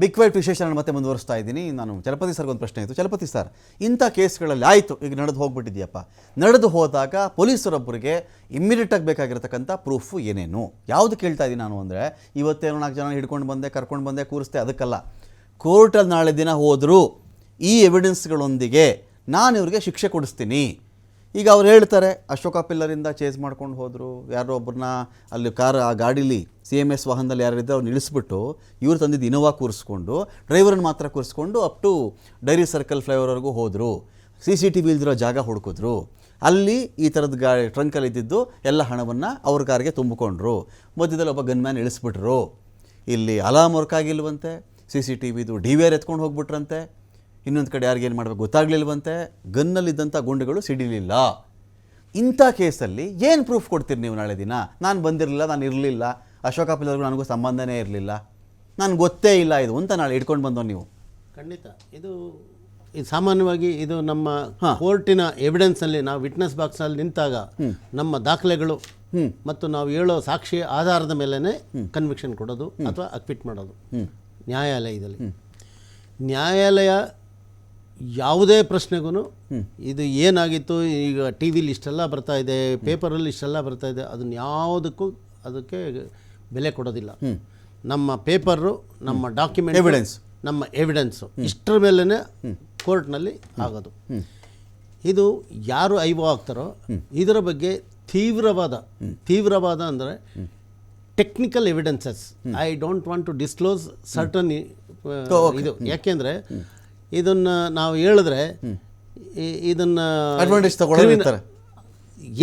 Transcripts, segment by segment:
Big white ವಿಶೇಷಣ ಮತ್ತೆ ಮುಂದುವರಿಸ್ತಾ ಇದ್ದೀನಿ. ನಾನು ಚಲಪತಿ ಸರ್ಗೊಂದು ಪ್ರಶ್ನೆ ಇತ್ತು. ಚಲಪತಿ ಸರ್ ಇಂಥ ಕೇಸ್ಗಳಲ್ಲಿ ಆಯಿತು, ಈಗ ನಡೆದು ಹೋಗ್ಬಿಟ್ಟಿದ್ಯಪ್ಪ. ನಡೆದು ಹೋದಾಗ ಪೊಲೀಸರೊಬ್ಬರಿಗೆ ಇಮ್ಮಿಡಿಯೇಟಾಗಿ ಬೇಕಾಗಿರ್ತಕ್ಕಂಥ ಪ್ರೂಫು ಏನೇನು? ಯಾವುದು ಕೇಳ್ತಾ ಇದ್ದೀನಿ ನಾನು ಅಂದರೆ, ಇವತ್ತೇನೋ ನಾಲ್ಕು ಜನ ಹಿಡ್ಕೊಂಡು ಬಂದೆ, ಕರ್ಕೊಂಡು ಬಂದೆ, ಕೂರಿಸ್ದೆ, ಅದಕ್ಕಲ್ಲ. ಕೋರ್ಟಲ್ಲಿ ನಾಳೆ ದಿನ ಹೋದರೂ ಈ ಎವಿಡೆನ್ಸ್ಗಳೊಂದಿಗೆ ನಾನು ಇವ್ರಿಗೆ ಶಿಕ್ಷೆ ಕೊಡಿಸ್ತೀನಿ. ಈಗ ಅವ್ರು ಹೇಳ್ತಾರೆ, ಅಶೋಕ ಪಿಲ್ಲರಿಂದ ಚೇಸ್ ಮಾಡ್ಕೊಂಡು ಹೋದರು. ಯಾರೋ ಒಬ್ಬರನ್ನ ಅಲ್ಲಿ ಕಾರ್, ಆ ಗಾಡೀಲಿ ಸಿ ಎಂ ಎಸ್ ವಾಹನದಲ್ಲಿ ಯಾರಿದ್ದರೆ ಅವ್ರು ನಿಲ್ಲಿಸ್ಬಿಟ್ಟು ಇವ್ರು ತಂದಿದ್ದು ಇನೋವಾ ಕೂರಿಸ್ಕೊಂಡು, ಡ್ರೈವರನ್ನು ಮಾತ್ರ ಕೂರಿಸ್ಕೊಂಡು ಅಪ್ ಟು ಡೈರಿ ಸರ್ಕಲ್ ಫ್ಲೈಓವರ್ವರೆಗೂ ಹೋದರು. ಸಿ ಸಿ ಟಿ ವಿ ಇಲ್ದಿರೋ ಜಾಗ ಹುಡುಕಿದ್ರು. ಅಲ್ಲಿ ಈ ಥರದ ಗಾ ಟ್ರಂಕಲ್ಲಿ ಇದ್ದಿದ್ದು ಎಲ್ಲ ಹಣವನ್ನು ಅವ್ರ ಕಾರಿಗೆ ತುಂಬಿಕೊಂಡ್ರು. ಮಧ್ಯದಲ್ಲಿ ಒಬ್ಬ ಗನ್ಮ್ಯಾನ್ ಇಳಿಸ್ಬಿಟ್ರು. ಇಲ್ಲಿ ಅಲಾಮ್ ವರ್ಕ್ ಆಗಿಲ್ವಂತೆ. ಸಿ ಸಿ ಟಿ ವಿದು ಡಿ ವಿ ಆರ್ ಎತ್ಕೊಂಡು ಹೋಗ್ಬಿಟ್ರಂತೆ. ಇನ್ನೊಂದು ಕಡೆ ಯಾರಿಗೇನು ಮಾಡಬೇಕು ಗೊತ್ತಾಗಲಿಲ್ವಂತೆ? ಗನ್ನಲ್ಲಿದ್ದಂಥ ಗುಂಡುಗಳು ಸಿಡಿಲಿಲ್ಲ. ಇಂಥ ಕೇಸಲ್ಲಿ ಏನು ಪ್ರೂಫ್ ಕೊಡ್ತೀರಿ ನೀವು ನಾಳೆ ದಿನ? ನಾನು ಬಂದಿರಲಿಲ್ಲ ನಾನು ಇರಲಿಲ್ಲ. ಅಶೋಕ ಪಿಲ್ಲರ್ಗೂ ನನಗೂ ಸಂಬಂಧನೇ ಇರಲಿಲ್ಲ. ನನಗೆ ಗೊತ್ತೇ ಇಲ್ಲ ಇದು ಅಂತ ನಾಳೆ ಇಟ್ಕೊಂಡು ಬಂದೋ ನೀವು. ಖಂಡಿತ. ಇದು ಇದು ಸಾಮಾನ್ಯವಾಗಿ ಇದು ನಮ್ಮ ಹಾ. ಕೋರ್ಟಿನ ಎವಿಡೆನ್ಸಲ್ಲಿ ನಾವು ವಿಟ್ನೆಸ್ ಬಾಕ್ಸಲ್ಲಿ ನಿಂತಾಗ ನಮ್ಮ ದಾಖಲೆಗಳು. ಮತ್ತು ನಾವು ಹೇಳೋ ಸಾಕ್ಷಿ ಆಧಾರದ ಮೇಲೇ ಕನ್ವಿಕ್ಷನ್ ಕೊಡೋದು ಅಥವಾ ಅಕ್ವಿಟ್ ಮಾಡೋದು. ನ್ಯಾಯಾಲಯದಲ್ಲಿ ನ್ಯಾಯಾಲಯ ಯಾವುದೇ ಪ್ರಶ್ನೆಗೂ ಇದು ಏನಾಗಿತ್ತು? ಈಗ ಟಿ ವಿಲಿ ಇಷ್ಟೆಲ್ಲ ಬರ್ತಾ ಇದೆ ಪೇಪರಲ್ಲಿ ಇಷ್ಟೆಲ್ಲ ಬರ್ತಾ ಇದೆ ಅದನ್ನ ಯಾವುದಕ್ಕೂ ಅದಕ್ಕೆ ಬೆಲೆ ಕೊಡೋದಿಲ್ಲ. ನಮ್ಮ ಪೇಪರು ನಮ್ಮ ಡಾಕ್ಯುಮೆಂಟ್ ಎವಿಡೆನ್ಸ್ ನಮ್ಮ ಎವಿಡೆನ್ಸು ಇಷ್ಟರ ಮೇಲೇ ಕೋರ್ಟ್ನಲ್ಲಿ ಆಗೋದು. ಇದು ಯಾರು ಐವೋ ಆಗ್ತಾರೋ ಇದರ ಬಗ್ಗೆ ತೀವ್ರವಾದ ತೀವ್ರವಾದ ಅಂದರೆ technical evidences I don't want to disclose certain ಇದು. ಯಾಕೆಂದರೆ ಇದನ್ನ ನಾವು ಹೇಳಿದ್ರೆ ಇದನ್ನು ಇದನ್ನ ತಗೊಳ್ತಾರೆ ಏನಿಲ್ಲ ಇರ್ತಾರೆ.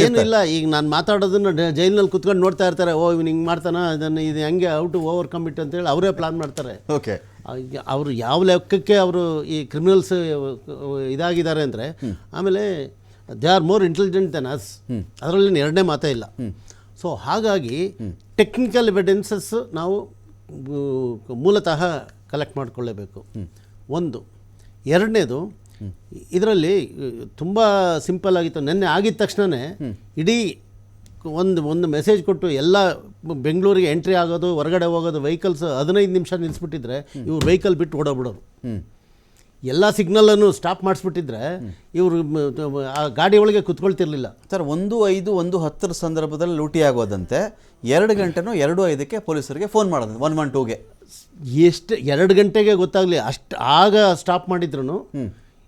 ಏನು ಇಲ್ಲ ಈಗ ನಾನು ಮಾತಾಡೋದನ್ನ ಜೈಲಿನಲ್ಲಿ ಕುತ್ಕೊಂಡು ನೋಡ್ತಾ ಇರ್ತಾರೆ ಓ ಇವ್ನು ಹಿಂಗೆ ಮಾಡ್ತಾನ ಇದನ್ನು ಇದು ಹೆಂಗೆ ಔಟ್ ಓವರ್ ಕಮ್ ಇಟ್ ಅಂತೇಳಿ ಅವರೇ ಪ್ಲಾನ್ ಮಾಡ್ತಾರೆ. ಓಕೆ. ಅವರು ಯಾವ ಲೆಕ್ಕಕ್ಕೆ ಅವರು ಈ ಕ್ರಿಮಿನಲ್ಸ್ ಇದಾಗಿದ್ದಾರೆ ಅಂದರೆ ಆಮೇಲೆ they are more intelligent than us ಅದರಲ್ಲಿ ಎರಡನೇ ಮಾತೇ ಇಲ್ಲ. ಸೊ ಹಾಗಾಗಿ ಟೆಕ್ನಿಕಲ್ ಎವಿಡೆನ್ಸಸ್ ನಾವು ಮೂಲತಃ ಕಲೆಕ್ಟ್ ಮಾಡಿಕೊಳ್ಳೇಬೇಕು. ಒಂದು ಎರಡನೇದು ಇದರಲ್ಲಿ ತುಂಬ ಸಿಂಪಲ್ ಆಗಿತ್ತು. ನಿನ್ನೆ ಆಗಿದ ತಕ್ಷಣವೇ ಇಡೀ ಒಂದು ಒಂದು ಮೆಸೇಜ್ ಕೊಟ್ಟು ಎಲ್ಲ ಬೆಂಗಳೂರಿಗೆ ಎಂಟ್ರಿ ಆಗೋದು ಹೊರಗಡೆ ಹೋಗೋದು ವೆಹಿಕಲ್ಸ್ ಹದಿನೈದು ನಿಮಿಷ ನಿಲ್ಲಿಸ್ಬಿಟ್ಟಿದ್ರೆ ಇವ್ರು ವೆಹಿಕಲ್ ಬಿಟ್ಟು ಓಡೋಗ್ಬಿಡೋರು. ಎಲ್ಲ ಸಿಗ್ನಲನ್ನು ಸ್ಟಾಪ್ ಮಾಡಿಸ್ಬಿಟ್ಟಿದ್ರೆ ಇವರು ಆ ಗಾಡಿ ಒಳಗೆ ಕುತ್ಕೊಳ್ತಿರ್ಲಿಲ್ಲ. ಸರ್ ಒಂದು ಐದು ಒಂದು ಹತ್ತರ ಸಂದರ್ಭದಲ್ಲಿ ಲೂಟಿ ಆಗೋದಂತೆ ಎರಡು ಗಂಟೆನೂ ಎರಡು ಐದಕ್ಕೆ ಪೊಲೀಸರಿಗೆ ಫೋನ್ ಮಾಡೋದು ಒನ್ ಒನ್ ಟೂಗೆ ಎಷ್ಟು ಎರಡು ಗಂಟೆಗೆ ಗೊತ್ತಾಗಲಿ ಅಷ್ಟು ಆಗ ಸ್ಟಾಪ್ ಮಾಡಿದ್ರು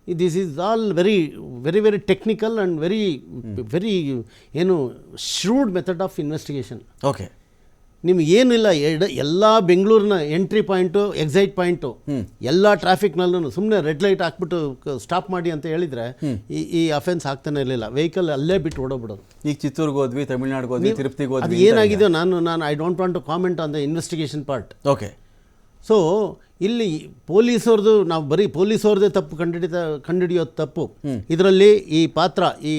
this is all very very very technical and very very ಏನು shrewd method of investigation okay ನಿಮ್ಗೆ ಏನಿಲ್ಲ ಎಡ ಎಲ್ಲ ಬೆಂಗಳೂರಿನ ಎಂಟ್ರಿ ಪಾಯಿಂಟು ಎಕ್ಸೈಟ್ ಪಾಯಿಂಟು ಎಲ್ಲ ಟ್ರಾಫಿಕ್ನಲ್ಲೂ ಸುಮ್ಮನೆ ರೆಡ್ ಲೈಟ್ ಹಾಕ್ಬಿಟ್ಟು ಸ್ಟಾಪ್ ಮಾಡಿ ಅಂತ ಹೇಳಿದರೆ ಈ ಈ ಅಫೆನ್ಸ್ ಆಗ್ತಾನೆ ಇರಲಿಲ್ಲ. ವೆಹಿಕಲ್ ಅಲ್ಲೇ ಬಿಟ್ಟು ಓಡೋಗ್ಬಿಡೋದು. ಈಗ ಚಿತ್ತೂರ್ಗೆ ಹೋದ್ವಿ ತಮಿಳ್ನಾಡಿಗೆ ಹೋದ್ವಿ ತಿರುಪತಿಗೆ ಹೋದ್ವಿ ಏನಾಗಿದೆ ನಾನು ನಾನು I don't want to comment on the investigation part okay so ಇಲ್ಲಿ ಪೊಲೀಸವ್ರದ್ದು ನಾವು ಬರೀ ಪೊಲೀಸವ್ರದ್ದೇ ತಪ್ಪು ಕಂಡುಹಿಡಿತ ಕಂಡುಹಿಡಿಯೋದು ತಪ್ಪು. ಇದರಲ್ಲಿ ಈ ಪಾತ್ರ ಈ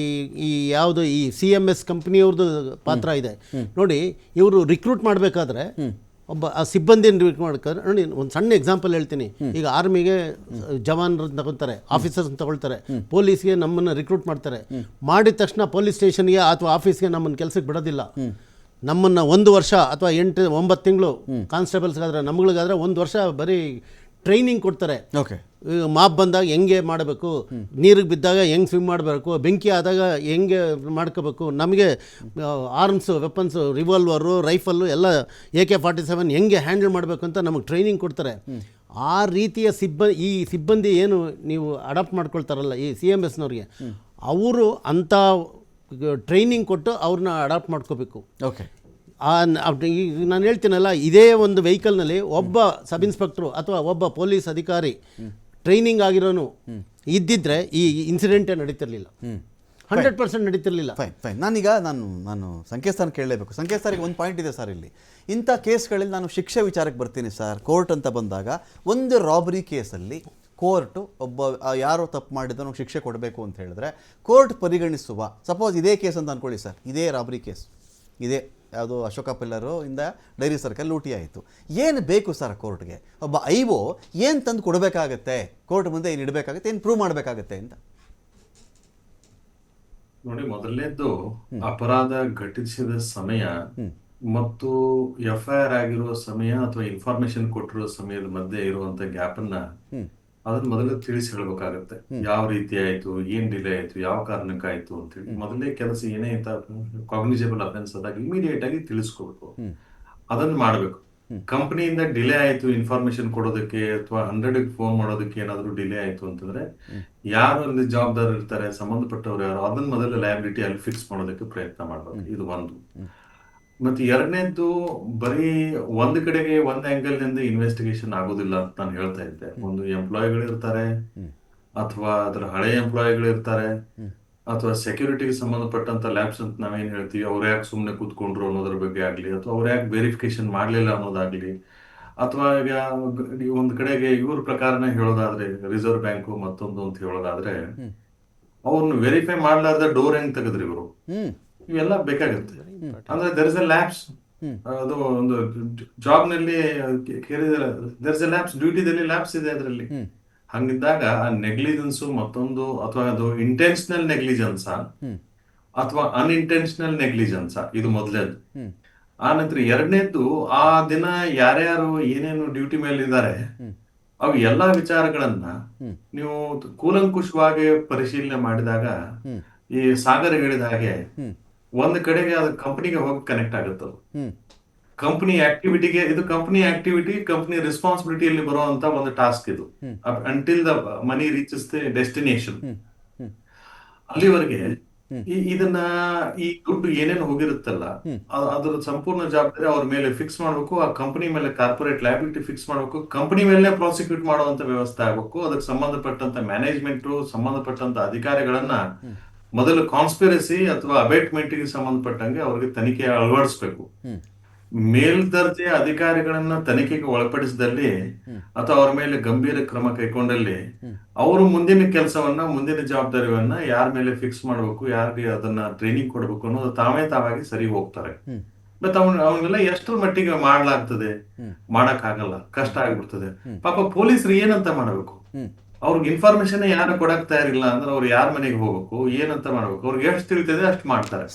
ಈ ಯಾವುದು ಈ ಸಿ ಎಂ ಎಸ್ ಕಂಪ್ನಿಯವ್ರದ್ದು ಪಾತ್ರ ಇದೆ. ನೋಡಿ ಇವರು ರಿಕ್ರೂಟ್ ಮಾಡಬೇಕಾದ್ರೆ ಒಬ್ಬ ಆ ಸಿಬ್ಬಂದಿಯನ್ನು ರಿಕ್ರೂಟ್ ಮಾಡ್ಬೇಕಾದ್ರೆ ನೋಡಿ ಒಂದು ಸಣ್ಣ ಎಕ್ಸಾಂಪಲ್ ಹೇಳ್ತೀನಿ. ಈಗ ಆರ್ಮಿಗೆ ಜವಾನರು ತಗೊಳ್ತಾರೆ ಆಫೀಸರ್ಸ್ ತಗೊಳ್ತಾರೆ ಪೊಲೀಸ್ಗೆ ನಮ್ಮನ್ನು ರಿಕ್ರೂಟ್ ಮಾಡ್ತಾರೆ. ಮಾಡಿದ ತಕ್ಷಣ ಪೊಲೀಸ್ ಸ್ಟೇಷನ್ಗೆ ಅಥವಾ ಆಫೀಸ್ಗೆ ನಮ್ಮನ್ನು ಕೆಲಸಕ್ಕೆ ಬಿಡೋದಿಲ್ಲ. ನಮ್ಮನ್ನು ಒಂದು ವರ್ಷ ಅಥವಾ ಎಂಟು ಒಂಬತ್ತು ತಿಂಗಳು ಕಾನ್ಸ್ಟೇಬಲ್ಸ್ಗಾದ್ರೆ ನಮ್ಗಳಿಗಾದ್ರೆ ಒಂದು ವರ್ಷ ಬರೀ ಟ್ರೈನಿಂಗ್ ಕೊಡ್ತಾರೆ. ಓಕೆ ಮಾಪ್ ಬಂದಾಗ ಹೆಂಗೆ ಮಾಡಬೇಕು ನೀರಿಗೆ ಬಿದ್ದಾಗ ಹೆಂಗೆ ಸ್ವಿಮ್ ಮಾಡಬೇಕು ಬೆಂಕಿ ಆದಾಗ ಹೆಂಗೆ ಮಾಡ್ಕೋಬೇಕು ನಮಗೆ ಆರ್ಮ್ಸು ವೆಪನ್ಸು ರಿವಾಲ್ವರು ರೈಫಲ್ಲು ಎಲ್ಲ ಎ ಕೆ ಫಾರ್ಟಿ ಸೆವೆನ್ ಹೆಂಗೆ ಹ್ಯಾಂಡಲ್ ಮಾಡಬೇಕು ಅಂತ ನಮಗೆ ಟ್ರೈನಿಂಗ್ ಕೊಡ್ತಾರೆ. ಆ ರೀತಿಯ ಸಿಬ್ಬಂದಿ ಈ ಸಿಬ್ಬಂದಿ ಏನು ನೀವು ಅಡಾಪ್ಟ್ ಮಾಡ್ಕೊಳ್ತಾರಲ್ಲ ಈ ಸಿ ಎಂ ಎಸ್ನವ್ರಿಗೆ ಅವರು ಅಂಥ ಟ್ರೈನಿಂಗ್ ಕೊಟ್ಟು ಅವ್ರನ್ನ ಅಡಾಪ್ಟ್ ಮಾಡ್ಕೋಬೇಕು. ಓಕೆ. ಈಗ ನಾನು ಹೇಳ್ತೀನಲ್ಲ ಇದೇ ಒಂದು ವೆಹಿಕಲ್ನಲ್ಲಿ ಒಬ್ಬ ಸಬ್ ಇನ್ಸ್ಪೆಕ್ಟ್ರು ಅಥವಾ ಒಬ್ಬ ಪೊಲೀಸ್ ಅಧಿಕಾರಿ ಟ್ರೈನಿಂಗ್ ಆಗಿರೋನು ಇದ್ದಿದ್ರೆ ಈ ಇನ್ಸಿಡೆಂಟೇ ನಡೀತಿರ್ಲಿಲ್ಲ. ಹಂಡ್ರೆಡ್ ಪರ್ಸೆಂಟ್ ನಡೀತಿರ್ಲಿಲ್ಲ. ಫೈನ್ ಫೈನ್ ನಾನೀಗ ನಾನು ನಾನು ಸಂಕೇತನ ಕೇಳಲೇಬೇಕು. ಸಂಕೇತನಿಗೆ ಒಂದು ಪಾಯಿಂಟ್ ಇದೆ ಸರ್ ಇಲ್ಲಿ. ಇಂಥ ಕೇಸ್ಗಳಲ್ಲಿ ನಾನು ಶಿಕ್ಷೆ ವಿಚಾರಕ್ಕೆ ಬರ್ತೀನಿ ಸರ್ ಕೋರ್ಟ್ ಅಂತ ಬಂದಾಗ ಒಂದು ರಾಬರಿ ಕೇಸಲ್ಲಿ ಕೋರ್ಟು ಒಬ್ಬ ಯಾರು ತಪ್ಪು ಮಾಡಿದನು ಶಿಕ್ಷೆ ಕೊಡಬೇಕು ಅಂತ ಹೇಳಿದ್ರೆ ಕೋರ್ಟ್ ಪರಿಗಣಿಸುವ ಸಪೋಸ್ ಇದೇ ಕೇಸ್ ಅಂತ ಅಂದ್ಕೊಳ್ಳಿ ಸರ್ ಇದೇ ರಾಬರಿ ಕೇಸ್ ಇದೇ ಯಾವುದು ಅಶೋಕ ಪಿಲ್ಲರು ಇಂದ ಡೈರಿ ಸರ್ಕಲ್ ಲೂಟಿ ಆಯಿತು ಏನು ಬೇಕು ಸರ್ ಕೋರ್ಟ್ಗೆ? ಒಬ್ಬ ಐವೋ ಏನು ತಂದು ಕೊಡಬೇಕಾಗತ್ತೆ? ಕೋರ್ಟ್ ಮುಂದೆ ಏನು ಇಡಬೇಕಾಗತ್ತೆ? ಏನು ಪ್ರೂವ್ ಮಾಡಬೇಕಾಗತ್ತೆ ಅಂತ. ನೋಡಿ ಮೊದಲನೇದ್ದು ಅಪರಾಧ ಘಟಿಸಿದ ಸಮಯ ಮತ್ತು ಎಫ್ ಐ ಆರ್ ಆಗಿರುವ ಸಮಯ ಅಥವಾ ಇನ್ಫಾರ್ಮೇಶನ್ ಕೊಟ್ಟಿರುವ ಸಮಯದ ಮಧ್ಯೆ ಇರುವಂತ ಗ್ಯಾಪ್ ಅನ್ನ ಅದನ್ನ ಮೊದಲೇ ತಿಳಿಸಿ ಹೇಳ್ಬೇಕಾಗತ್ತೆ ಯಾವ ರೀತಿ ಆಯ್ತು ಏನ್ ಡಿಲೇ ಆಯ್ತು ಯಾವ ಕಾರಣಕ್ಕಾಯ್ತು ಆಯ್ತು ಅಂತೇಳಿ ಮೊದಲೇ ಕೆಲಸ ಏನೇ ಕಾಗ್ನಿಜಬಲ್ ಅಫೆನ್ಸ್ ಆದಾಗ ಇಮಿಡಿಯೇಟ್ ಆಗಿ ತಿಳಿಸ್ಕೊಬೇಕು. ಅದನ್ನ ಮಾಡ್ಬೇಕು. ಕಂಪನಿಯಿಂದ ಡಿಲೇ ಆಯ್ತು ಇನ್ಫಾರ್ಮೇಶನ್ ಕೊಡೋದಕ್ಕೆ ಅಥವಾ ಹಂಡ್ರೆಡ್ ಫೋನ್ ಮಾಡೋದಕ್ಕೆ ಏನಾದ್ರು ಡಿಲೇ ಆಯ್ತು ಅಂತಂದ್ರೆ ಯಾರು ಅಲ್ಲಿ ಜವಾಬ್ದಾರ ಇರ್ತಾರೆ ಸಂಬಂಧಪಟ್ಟವ್ರು ಯಾರು ಅದನ್ನ ಮೊದಲ ಲಯಬಿಲಿಟಿ ಅಲ್ಲಿ ಫಿಕ್ಸ್ ಮಾಡೋದಕ್ಕೆ ಪ್ರಯತ್ನ ಮಾಡ್ಬೇಕು. ಇದು ಒಂದು. ಮತ್ತೆ ಎರಡನೇದ್ದು ಬರೀ ಒಂದ್ ಕಡೆಗೆ ಒಂದ್ ಆಂಗಲ್ನಿಂದ ಇನ್ವೆಸ್ಟಿಗೇಷನ್ ಆಗೋದಿಲ್ಲ ಅಂತ ನಾನು ಹೇಳ್ತಾ ಇದ್ದೆ. ಒಂದು ಎಂಪ್ಲಾಯಿಗಳು ಇರ್ತಾರೆ ಅಥವಾ ಅದರ ಹಳೆ ಎಂಪ್ಲಾಯಿಗಳು ಇರ್ತಾರೆ ಅಥವಾ ಸೆಕ್ಯೂರಿಟಿಗೆ ಸಂಬಂಧಪಟ್ಟಂತ ಲ್ಯಾಬ್ಸ್ ಅಂತ ನಾವೇನ್ ಹೇಳ್ತೀವಿ ಅವ್ರು ಯಾಕೆ ಸುಮ್ಮನೆ ಕೂತ್ಕೊಂಡ್ರು ಅನ್ನೋದ್ರ ಬಗ್ಗೆ ಆಗ್ಲಿ ಅಥವಾ ಅವ್ರು ಯಾಕೆ ವೆರಿಫಿಕೇಶನ್ ಮಾಡ್ಲಿಲ್ಲ ಅನ್ನೋದಾಗ್ಲಿ ಅಥವಾ ಈಗ ಒಂದ್ ಕಡೆಗೆ ಇವ್ರ ಪ್ರಕಾರನೇ ಹೇಳೋದಾದ್ರೆ ರಿಸರ್ವ್ ಬ್ಯಾಂಕು ಮತ್ತೊಂದು ಅಂತ ಹೇಳೋದಾದ್ರೆ ಅವ್ರನ್ನ ವೆರಿಫೈ ಮಾಡ್ಲಾರ್ದ ಡೋರ್ ಹೆಂಗ್ ತೆಗೆದ್ರಿ ಇವರು? ಇವೆಲ್ಲ ಬೇಕಾಗುತ್ತೆ. ಅಂದ್ರೆ ದರ್ ಇಸ್ ಅ ಲ್ಯಾಬ್ಸ್ ಅದು ಒಂದು ಜಾಬ್ನಲ್ಲಿ ದರ್ ಇಸ್ ಅ ಲ್ಯಾಬ್ಸ್ ಡ್ಯೂಟಿದಲ್ಲಿ ಲ್ಯಾಬ್ಸ್ ಇದೆ ಅದರಲ್ಲಿ. ಹಂಗಿದ್ದಾಗ ಆ ನೆಗ್ಲಿಜೆನ್ಸ್ ಮತ್ತೊಂದು ಅಥವಾ ಅದು ಇಂಟೆನ್ಷನಲ್ ನೆಗ್ಲಿಜೆನ್ಸ್ ಅಥವಾ ಅನ್ಇಂಟೆನ್ಷನಲ್ ನೆಗ್ಲಿಜೆನ್ಸ್ ಇದು ಮೊದಲೇದು ಆ ನಂತರ ಎರಡನೇದ್ದು ಆ ದಿನ ಯಾರ್ಯಾರು ಏನೇನು ಡ್ಯೂಟಿ ಮೇಲೆ ಇದ್ದಾರೆ ಅವು ಎಲ್ಲಾ ವಿಚಾರಗಳನ್ನ ನೀವು ಕೂಲಂಕುಷವಾಗಿ ಪರಿಶೀಲನೆ ಮಾಡಿದಾಗ ಈ ಸಾಗರ್ ಹೇಳಿದ ಹಾಗೆ ಒಂದ್ ಕಡೆಗೆ ಅದು ಕಂಪನಿಗೆ ಹೋಗಿ ಕನೆಕ್ಟ್ ಆಗುತ್ತೆ ಕಂಪನಿ ಆಕ್ಟಿವಿಟಿಗೆ ಇದು ಕಂಪನಿ ಆಕ್ಟಿವಿಟಿ ಕಂಪನಿ ರೆಸ್ಪಾನ್ಸಿಬಿಲಿಟಿಯಲ್ಲಿ ಬರುವಂತ ಒಂದು ಟಾಸ್ಕ್ ಇದು. Until the money reaches the destination ಅಲ್ಲಿವರೆಗೆ ಇದನ್ನ ಈ ದುಡ್ಡು ಏನೇನು ಹೋಗಿರುತ್ತಲ್ಲ ಅದರ ಅದ್ರ ಸಂಪೂರ್ಣ ಜವಾಬ್ದಾರಿ ಅವ್ರ ಮೇಲೆ ಫಿಕ್ಸ್ ಮಾಡ್ಬೇಕು ಆ ಕಂಪನಿ ಮೇಲೆ ಕಾರ್ಪೊರೇಟ್ ಲಯಬಿಲಿಟಿ ಫಿಕ್ಸ್ ಮಾಡ್ಬೇಕು ಕಂಪನಿ ಮೇಲೆ ಪ್ರಾಸಿಕ್ಯೂಟ್ ಮಾಡುವಂತ ವ್ಯವಸ್ಥೆ ಆಗ್ಬೇಕು ಅದಕ್ಕೆ ಸಂಬಂಧಪಟ್ಟಂತ ಮ್ಯಾನೇಜ್ಮೆಂಟ್ ಸಂಬಂಧಪಟ್ಟಂತ ಅಧಿಕಾರಿಗಳನ್ನ ಮೊದಲು ಕಾನ್ಸ್ಪಿರಸಿ ಅಥವಾ ಅಬೇಟ್ಮೆಂಟ್ಗೆ ಸಂಬಂಧಪಟ್ಟಂಗೆ ಅವ್ರಿಗೆ ತನಿಖೆ ಅಳವಡಿಸ್ಬೇಕು. ಮೇಲ್ದರ್ಜೆ ಅಧಿಕಾರಿಗಳನ್ನ ತನಿಖೆಗೆ ಒಳಪಡಿಸಿದಲ್ಲಿ ಅಥವಾ ಅವ್ರ ಮೇಲೆ ಗಂಭೀರ ಕ್ರಮ ಕೈಗೊಂಡಲ್ಲಿ ಅವರು ಮುಂದಿನ ಕೆಲಸವನ್ನ ಮುಂದಿನ ಜವಾಬ್ದಾರಿಯನ್ನ ಯಾರ ಮೇಲೆ ಫಿಕ್ಸ್ ಮಾಡಬೇಕು ಯಾರಿಗೆ ಅದನ್ನ ಟ್ರೈನಿಂಗ್ ಕೊಡಬೇಕು ಅನ್ನೋದು ತಾವೇ ತಾವಾಗಿ ಸರಿ ಹೋಗ್ತಾರೆ. ಮತ್ತೆ ಅವನ್ ಅವನ್ನೆಲ್ಲ ಎಷ್ಟರ ಮಟ್ಟಿಗೆ ಮಾಡ್ಲಾಗ್ತದೆ? ಮಾಡಕ್ ಆಗಲ್ಲ ಕಷ್ಟ ಆಗ್ಬಿಡ್ತದೆ. ಪಾಪ ಪೊಲೀಸರು ಏನಂತ ಮಾಡ್ಬೇಕು? ಅವ್ರಿಗೆ ಇನ್ಫಾರ್ಮೇಶನ್ ಯಾರು ಕೊಡಕ್ ತಯಾರಿಲ್ಲ ಅಂದ್ರೆ ಅವ್ರು ಯಾರ ಮನೆಗೆ ಹೋಗ್ಬೇಕು, ಏನಂತ ಮಾಡ್ಬೇಕು, ಅವ್ರಿಗೆ ಎಷ್ಟು ತಿಳಿತದೆ ಅಷ್ಟು ಮಾಡ್ತಾರೆ.